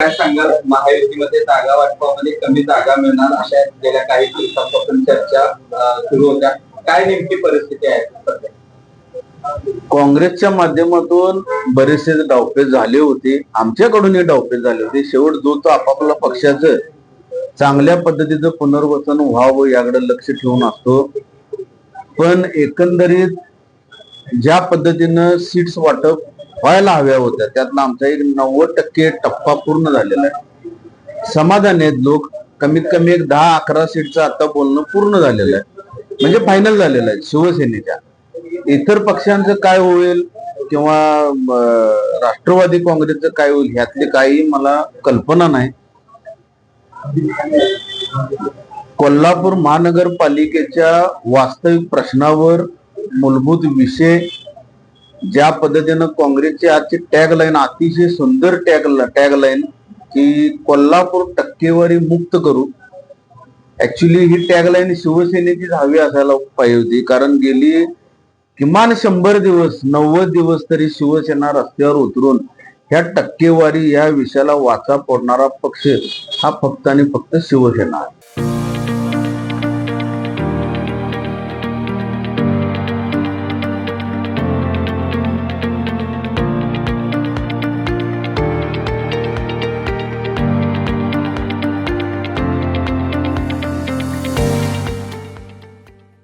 काय सांगाल? महायुतीमध्ये जागा वाटपामध्ये कमी जागा मिळणार अशा गेल्या काही दिवसांपासून चर्चा सुरू होत्या. काय नेमकी परिस्थिती आहे काँग्रेसच्या माध्यमातून बरेचसे डावपेच झाले होते. आमच्याकडूनही डावपेच झाले होते. शेवट जो तो आपापल्या पक्षाचं चांगल्या पद्धतीचं पुनर्वसन व्हावं याकडे लक्ष ठेवून असतो. पण एकंदरीत ज्या पद्धतीनं सीट्स वाटप व्हायला हव्या होत्या. त्यातला आमचा एक नव्वद टक्के टप्पा पूर्ण झालेला आहे. समाधानी आहेत लोक. कमीत कमी एक दहा अकरा सीटचं आता बोलणं पूर्ण झालेलं आहे. म्हणजे फायनल झालेलं आहे. शिवसेनेच्या. इतर पक्षांचं काय होईल किंवा राष्ट्रवादी काँग्रेसचं काय होईल ह्यातली काही मला कल्पना नाही. कोल्हापूर महानगरपालिकेच्या वास्तविक प्रश्नावर मूलभूत विषय ज्या पद्धतीनं काँग्रेसची आजची टॅग लाईन अतिशय सुंदर टॅग टॅग लाईन की कोल्हापूर टक्केवारी मुक्त करू. ऍक्च्युली ही टॅगलाईन शिवसेनेचीच हवी असायला पाहिजे होती कारण गेली किमान शंभर दिवस नव्वद दिवस तरी शिवसेना रस्त्यावर उतरून ह्या टक्केवारी या विषयाला वाचा फोडणारा पक्ष हा फक्त आणि फक्त शिवसेना आहे.